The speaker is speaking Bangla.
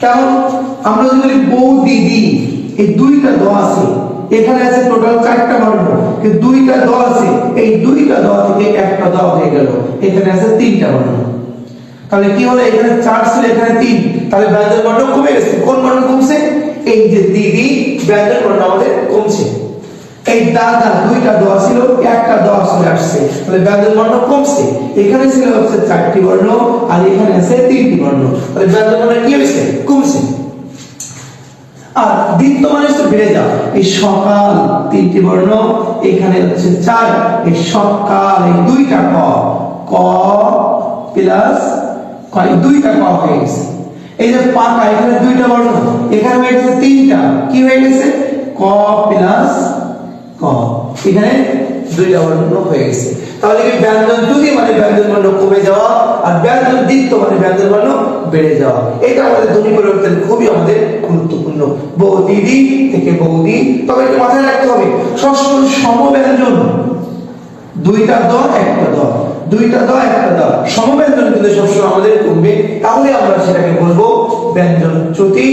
কেমন আমরা যদি বলি বউ দিদি, এই দুইটা দ আছে। এখানে আছে টোটাল চারটা বর্ণ। দুইটা দ আছে, এই দুইটা দ থেকে একটা দ হয়ে গেল। এখানে আছে তিনটা বর্ণ। তাহলে কি হলো? এখানে চার ছিল, এখানে তিন। তাহলে ব্যঞ্জন বর্ণ কমে গেছে। কোন বর্ণ কমছে? এই যে দিদি ব্যঞ্জন বর্ণ আমাদের কমছে। এই দাদা দুইটা দোয়া ছিল, একটা দোয়া চলে আসছে। তাহলে ব্যঞ্জন বর্ণ কমছে। এখানে ছিল হচ্ছে চারটি বর্ণ, আর এখানে আছে তিনটি বর্ণ। তাহলে ব্যঞ্জন বর্ণ কি হয়েছে? কমছে। আর দ্বিত্ব মানে হচ্ছে বেড়ে এই সকাল তিনটি বর্ণ, এখানে হচ্ছে চার। এই সকাল, এই দুইটা ক। ক প্লাস দুইটা ক হয়ে গেছে। এই যে পাকা, এখানে দুইটা বর্ণ, এখানে হয়ে গেছে তিনটা। কি হয়ে গেছে? ক প্লাস এখানে দুইটা বর্ণ হয়ে মানে মানে তবে একটু মাথায় রাখতে হবে ষষ্ঠ সমব্যঞ্জন। দুইটা দ, একটা দ। দুইটা দ, একটা দ। সমব্যঞ্জন কিন্তু সবসময় আমাদের কমবে। তাহলে আমরা সেটাকে বলব ব্যঞ্জন চ্যুতি